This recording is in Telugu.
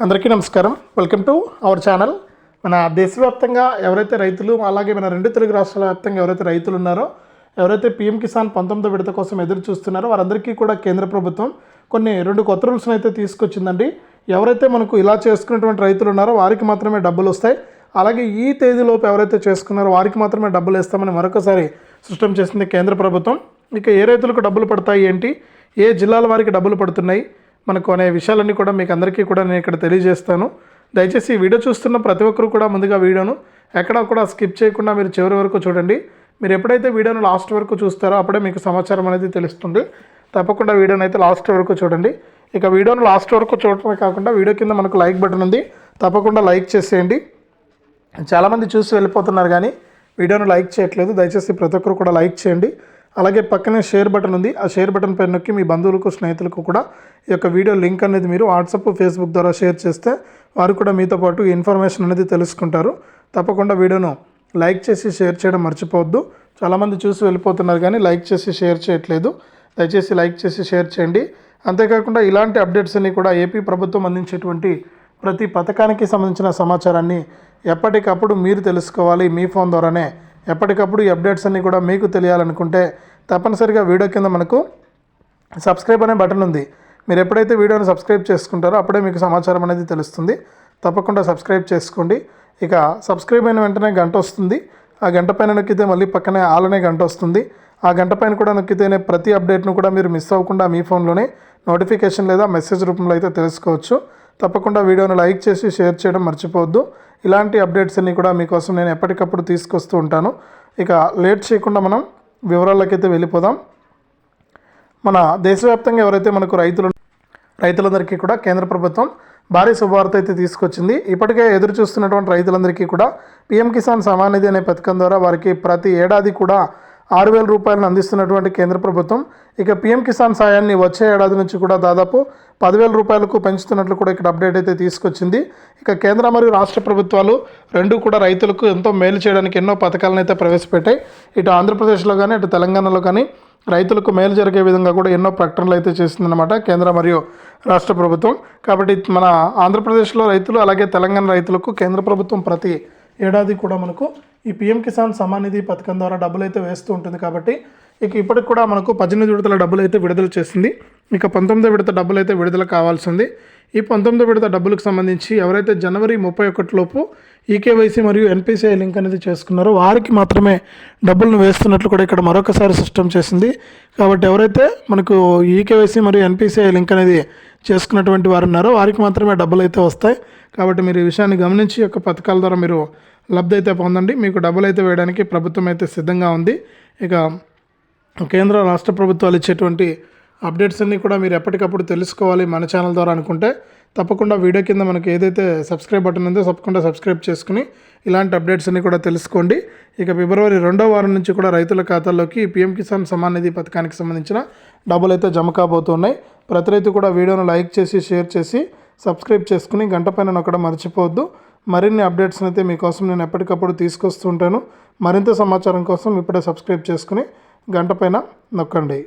అందరికీ నమస్కారం. వెల్కమ్ టు అవర్ ఛానల్ మన దేశవ్యాప్తంగా ఎవరైతే రైతులు అలాగే మన రెండు తెలుగు రాష్ట్రాల వ్యాప్తంగా ఎవరైతే రైతులు ఉన్నారో ఎవరైతే పీఎం కిసాన్ పంతొమ్మిదో విడత కోసం ఎదురు చూస్తున్నారో వారందరికీ కూడా కేంద్ర ప్రభుత్వం కొన్ని రెండు కొత్త రూల్స్ని అయితే తీసుకొచ్చిందండి. ఎవరైతే మనకు ఇలా చేసుకున్నటువంటి రైతులు ఉన్నారో వారికి మాత్రమే డబ్బులు వస్తాయి. అలాగే ఈ తేదీలోపు ఎవరైతే చేసుకున్నారో వారికి మాత్రమే డబ్బులు వేస్తామని మరొకసారి సృష్టం చేసింది కేంద్ర ప్రభుత్వం. ఇక ఏ రైతులకు డబ్బులు పడతాయి ఏంటి? ఏ జిల్లాల వారికి డబ్బులు పడుతున్నాయి? మనకు అనే విషయాలన్నీ కూడా మీకు అందరికీ కూడా నేను ఇక్కడ తెలియజేస్తాను. దయచేసి ఈ వీడియో చూస్తున్న ప్రతి ఒక్కరు కూడా ముందుగా వీడియోను ఎక్కడా కూడా స్కిప్ చేయకుండా మీరు చివరి వరకు చూడండి. మీరు ఎప్పుడైతే వీడియోను లాస్ట్ వరకు చూస్తారో అప్పుడే మీకు సమాచారం అనేది తెలుస్తుంది. తప్పకుండా వీడియోని అయితే లాస్ట్ వరకు చూడండి. ఇక వీడియోను లాస్ట్ వరకు చూడటమే కాకుండా వీడియో కింద మనకు లైక్ బటన్ ఉంది. తప్పకుండా లైక్ చేసేయండి. చాలామంది చూసి వెళ్ళిపోతున్నారు కానీ వీడియోను లైక్ చేయట్లేదు. దయచేసి ప్రతి ఒక్కరు కూడా లైక్ చేయండి. అలాగే పక్కనే షేర్ బటన్ ఉంది. ఆ షేర్ బటన్ పైన నొక్కి మీ బంధువులకు స్నేహితులకు కూడా ఈ యొక్క వీడియో లింక్ అనేది మీరు వాట్సాప్ ఫేస్బుక్ ద్వారా షేర్ చేస్తే వారు కూడా మీతో పాటు ఇన్ఫర్మేషన్ అనేది తెలుసుకుంటారు. తప్పకుండా వీడియోను లైక్ చేసి షేర్ చేయడం మర్చిపోవద్దు. చాలామంది చూసి వెళ్ళిపోతున్నారు కానీ లైక్ చేసి షేర్ చేయట్లేదు. దయచేసి లైక్ చేసి షేర్ చేయండి. అంతేకాకుండా ఇలాంటి అప్డేట్స్ అన్ని కూడా ఏపీ ప్రభుత్వం అందించేటువంటి ప్రతి పథకానికి సంబంధించిన సమాచారాన్ని ఎప్పటికప్పుడు మీరు తెలుసుకోవాలి మీ ఫోన్ ద్వారానే. ఎప్పటికప్పుడు ఈ అప్డేట్స్ అన్నీ కూడా మీకు తెలియాలనుకుంటే తప్పనిసరిగా వీడియో కింద మనకు సబ్స్క్రైబ్ అనే బటన్ ఉంది. మీరు ఎప్పుడైతే వీడియోని సబ్స్క్రైబ్ చేసుకుంటారో అప్పుడే మీకు సమాచారం అనేది తెలుస్తుంది. తప్పకుండా సబ్స్క్రైబ్ చేసుకోండి. ఇక సబ్స్క్రైబ్ అయిన వెంటనే గంట వస్తుంది. ఆ గంట పైన నొక్కితే మళ్ళీ పక్కనే ఆలనే గంట వస్తుంది. ఆ గంట పైన కూడా నొక్కితేనే ప్రతి అప్డేట్ను కూడా మీరు మిస్ అవ్వకుండా మీ ఫోన్లోనే నోటిఫికేషన్ లేదా మెసేజ్ రూపంలో అయితే తెలుసుకోవచ్చు. తప్పకుండా వీడియోను లైక్ చేసి షేర్ చేయడం మర్చిపోవద్దు. ఇలాంటి అప్డేట్స్ అన్నీ కూడా మీకోసం నేను ఎప్పటికప్పుడు తీసుకొస్తూ ఉంటాను. ఇక లేట్ చేయకుండా మనం వివరాలకైతే వెళ్ళిపోదాం. మన దేశవ్యాప్తంగా ఎవరైతే మనకు రైతులు రైతులందరికీ కూడా కేంద్ర ప్రభుత్వం భారీ శుభవార్త అయితే తీసుకొచ్చింది. ఇప్పటికే ఎదురు చూస్తున్నటువంటి రైతులందరికీ కూడా పీఎం కిసాన్ సమానిధి అనే పథకం ద్వారా వారికి ప్రతి ఏడాది కూడా ఆరు వేల రూపాయలను అందిస్తున్నటువంటి కేంద్ర ప్రభుత్వం. ఇక పీఎం కిసాన్ సాయాన్ని వచ్చే ఏడాది నుంచి కూడా దాదాపు పదివేల రూపాయలకు పెంచుతున్నట్లు కూడా ఇక్కడ అప్డేట్ అయితే తీసుకొచ్చింది. ఇక కేంద్ర మరియు రాష్ట్ర ప్రభుత్వాలు రెండు కూడా రైతులకు ఎంతో మేలు చేయడానికి ఎన్నో పథకాలను అయితే ప్రవేశపెట్టాయి. ఇటు ఆంధ్రప్రదేశ్లో కానీ ఇటు తెలంగాణలో కానీ రైతులకు మేలు జరిగే విధంగా కూడా ఎన్నో ప్రకటనలు అయితే చేసిందనమాట కేంద్ర మరియు రాష్ట్ర ప్రభుత్వం. కాబట్టి మన ఆంధ్రప్రదేశ్లో రైతులు అలాగే తెలంగాణ రైతులకు కేంద్ర ప్రభుత్వం ప్రతి ఏడాది కూడా మనకు ఈ పిఎం కిసాన్ సమాన్ నిధి పథకం ద్వారా డబ్బులు అయితే వేస్తూ ఉంటుంది కాబట్టి ఇక ఇప్పటికి కూడా మనకు పద్దెనిమిది విడతల డబ్బులు అయితే విడుదల చేసింది. ఇక పంతొమ్మిదో విడత డబ్బులు అయితే విడుదల కావాల్సింది. ఈ పంతొమ్మిదో విడత డబ్బులకు సంబంధించి ఎవరైతే జనవరి ముప్పై ఒకటిలోపు ఈకేవైసీ మరియు ఎన్పిసిఐ లింక్ అనేది చేసుకున్నారో వారికి మాత్రమే డబ్బులను వేస్తున్నట్లు కూడా ఇక్కడ మరొకసారి సిస్టమ్ చేసింది. కాబట్టి ఎవరైతే మనకు ఈకేవైసీ మరియు ఎన్పిసిఐ లింక్ అనేది చేసుకున్నటువంటి వారు ఉన్నారో వారికి మాత్రమే డబ్బులు అయితే వస్తాయి. కాబట్టి మీరు ఈ విషయాన్ని గమనించి యొక్క పథకాల ద్వారా మీరు లబ్ధి అయితే పొందండి. మీకు డబ్బులు అయితే వేయడానికి ప్రభుత్వం అయితే సిద్ధంగా ఉంది. ఇక కేంద్ర రాష్ట్ర ప్రభుత్వాలు ఇచ్చేటువంటి అప్డేట్స్ అన్నీ కూడా మీరు ఎప్పటికప్పుడు తెలుసుకోవాలి మన ఛానల్ ద్వారా అనుకుంటే తప్పకుండా వీడియో కింద మనకి ఏదైతే సబ్స్క్రైబ్ బటన్ ఉందో తప్పకుండా సబ్స్క్రైబ్ చేసుకుని ఇలాంటి అప్డేట్స్ అన్ని కూడా తెలుసుకోండి. ఇక ఫిబ్రవరి రెండో వారం నుంచి కూడా రైతుల ఖాతాల్లోకి పీఎం కిసాన్ సమాన్ నిధి పథకానికి సంబంధించిన డబ్బులు అయితే జమ కాబోతున్నాయి. ప్రతి రైతు కూడా వీడియోను లైక్ చేసి షేర్ చేసి సబ్స్క్రైబ్ చేసుకుని గంట పైన నొక్కడం మర్చిపోవద్దు. మరిన్ని అప్డేట్స్ అయితే మీకోసం నేను ఎప్పటికప్పుడు తీసుకొస్తుంటాను మరింత సమాచారం కోసం ఇప్పుడే సబ్స్క్రైబ్ చేసుకుని గంట పైన నొక్కండి.